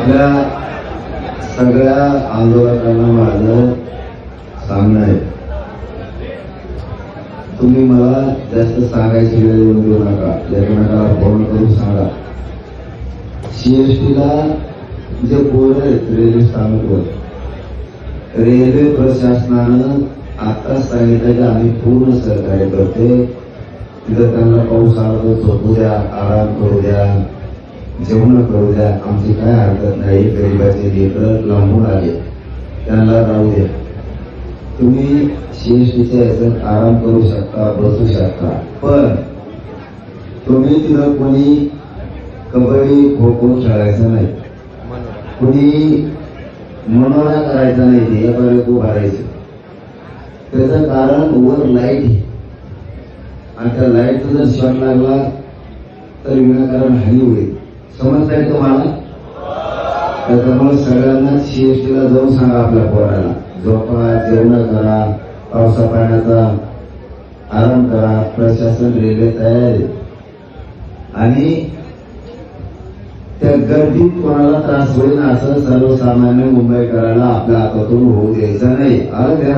आपल्या सगळ्या आंदोलकांना माझं सांगणं आहे. तुम्ही मला जास्त सांगायची वेळ येऊन देऊ नका. एकमेकाला फोन करून सांगा. सीएसटीला जे पोर आहेत रेल्वे स्थानकवर. रेल्वे प्रशासनानं आता सांगितलं की आम्ही पूर्ण सहकार्य करते तिथं त्यांना पाऊस आला झोपू द्या आराम करू द्या. जेवण करू द्या. आमची काय हरकत नाही. गरीबाचे लेकर लांबून आले. त्यांना राहू द्या तुम्ही सीएसटीच्या याच्यात आराम करू शकता बसू शकता. पण तुम्ही तिथं कोणी कबड्डी खो खो खेळायचं नाही. कोणी मनोरा करायचा नाही. ते एका वेळेत त्याचं कारण वर लाइट आहे. आणि त्या लाईटचा जर शॉट लागला तर विनाकारण हानी होईल. समजताय तुम्हाला? त्याच्यामुळे सगळ्यांना सीएसटीला जाऊन सांगा आपल्या पोराला. झोपा जेवण करा पावसा पाण्याचा आराम करा प्रशासन रेल्वे तयार आणि त्या गर्दीत कोणाला त्रास होईल असं सर्वसामान्य मुंबईकराला आपल्या हातातून होऊ द्यायचं नाही. आलं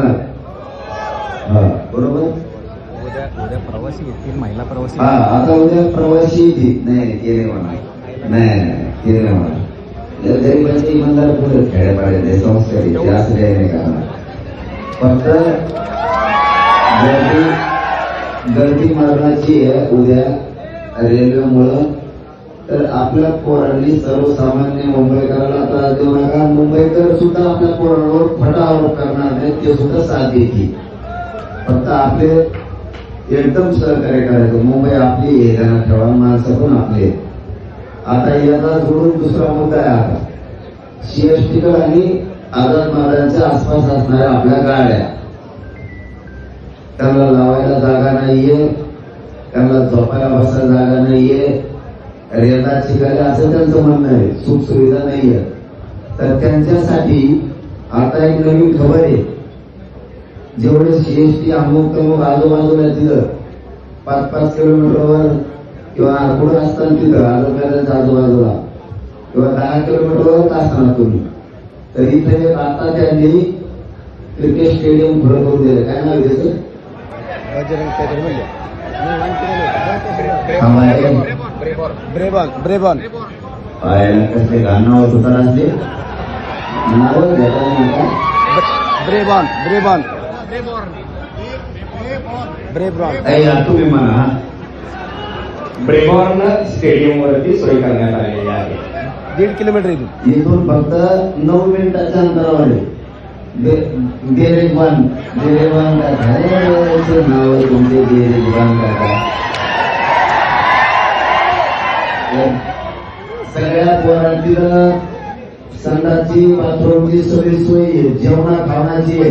हा. बरोबर? उद्या प्रवासी येतील महिला प्रवासी हा आता उद्या प्रवासी येतील. नाही केले म्हणा. नाही नाही केले म्हणा या इमानदार पुढे खेड्यापाड्यात संस्कारी ते असं काही नाही करणार. फक्त गर्दी गर्दी मरणाची आहे उद्या रेल्वेमुळं. तर आपल्या पोरांनी सर्वसामान्य मुंबईकरांना त्रास देऊ नका. मुंबईकर सुद्धा आपल्या पोरांवर फटा आरोप करणार नाही ते सुद्धा साथ देतील फक्त आपले एकदम सहकार्य करायचं. मुंबई आपली आहे ठेवा माणसं पण आपले आहेत. आता याला जोडून दुसरा मुद्दा आहे आता. सीएसटीकर आणि आझाद मैदानाच्या आसपास असणाऱ्या आपल्या गाड्या. त्यांना लावायला जागा नाहीये. त्यांना झोपायला बसायला जागा नाहीये. रेल्वे शिकायला असं त्यांचं म्हणणं आहे. सुख सुविधा नाहीये. तर त्यांच्यासाठी आता एक नवीन खबर आहे. जेवढे सीएसटी अमुक तमुक आजूबाजूला दिलं पाच पाच किलोमीटरवर किंवा पुढे असताना तिथं आजूबाजूच्या आजूबाजूला किंवा दहा किलोमीटरवर का असताना तुम्ही. तर इथे आता त्यांनी क्रिकेट स्टेडियम खुलं करून दिलं. काय नाव त्याचं? ब्रेबॉन ब्रेबॉन ब्रेबॉन कसले सुद्धा असले? ब्रेबॉन ब्रेबॉन तुम्ही म्हणा. ब्रेबॉर्न स्टेडियम वरती सोय करण्यात आलेली आहे. दीड किलोमीटर इथून. इथून फक्त नऊ मिनिटाच्या अंतरावर आहे. दे- देरेकवान देरेकवान काका नाव आहे तुमचे देरेकवान काका सगळ्या पोरांतील संडाची बाथरूमची सगळी सोय आहे. जेवणा खावण्याची आहे.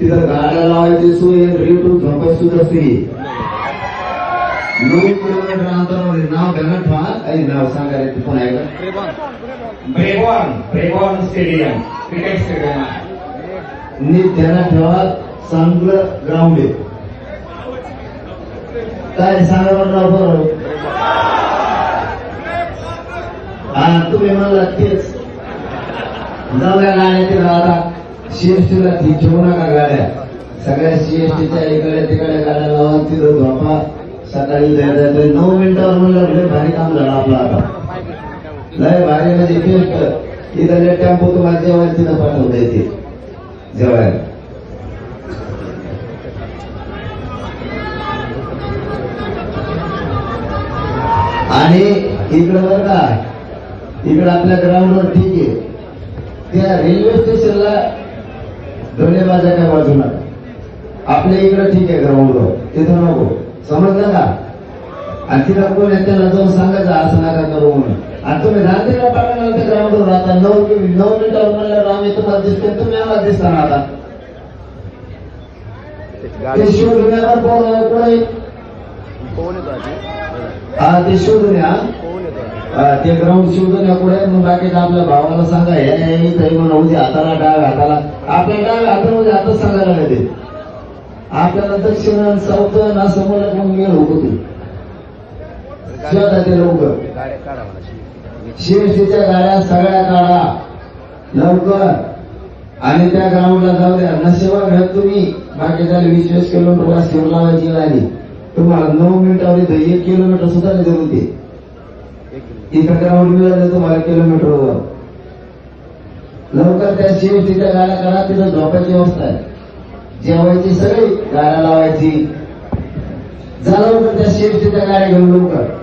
तिथं गाड्या लावायची सोय आहे रेटून झोपायची सुद्धा सोय आहे. नऊ किलोमीटर अंतरावर. नाव सांगायला ते पुन्हा एकदा Brabourne. Brabourne Brabourne stadium. Cricket stadium नीट ध्यानात ठेवा. चांगलं ग्राउंड आहे. काय सांगा बरं राव बरं? हा तुम्ही म्हणला तेच. जाऊ द्या गाड्या तिला आता. सीएसटीला ती ठेवू नका गाड्या. सगळ्या सीएसटीच्या इकडे तिकडे गाड्या लावा तिथं झोपा. सकाळी जायचं नऊ मिनिटावर म्हणलं लय भारी काम झालं आपलं आता. लय भारी म्हणजे बेस्ट इथं टॅम्पो टेम्पो तुम्हाला जेवायला तिथं पाठवता येते. जेवायला. आणि इकडं बरं का इकडं आपल्या ग्राउंडवर ठीक आहे. त्या रेल्वे स्टेशनला धनेबाजाच्या बाजूला. आपल्या इकडं ठीक आहे ग्राउंडवर तिथं नको. समजलं का? आणि तिथं कोण त्याला जाऊन सांगायचं असं नका करू म्हणून. आणि तुम्ही रात्रीला पाठवणार त्या ग्राउंडवर राहता नऊ नऊ मिनिटावर म्हणल्यावर आम्ही तुम्हाला दिसते तुम्ही आम्हाला दिसता ना आता. ते शिवधुण्यावर कोण कोण हा ते हा, ते ग्राउंड शिवधुण्या पुढे. मग बाकीच्या आपल्या भावाला सांगा हे नाही इथं म्हणा उद्या हाताला डाव्या हाताला. आपल्या डाव्या हाताला उद्या हातच सांगायला लागते आपल्याला दक्षिण साऊथ असं म्हणत मग मेळ होतो ते ते लवकर. शिवसेच्या गाड्या सगळ्या काढा. लवकर. आणि त्या ग्राउंडला जाऊ द्या. नशिबा मिळत तुम्ही. बाकी झाले वीस किलोमीटरला शिव लावायची गाडी. तुम्हाला नऊ मिनिटावर इथं एक किलोमीटर सुद्धा नाही जरूर ते. इथं ग्राउंड मिळालं तुम्हाला किलोमीटरवर. लवकर त्या शिवसेच्या गाड्या काढा तिथं झोपायची व्यवस्था आहे. जेवायची सगळी गाड्या लावायची. झालं लवकर त्या शिवसेच्या गाड्या घेऊन लवकर.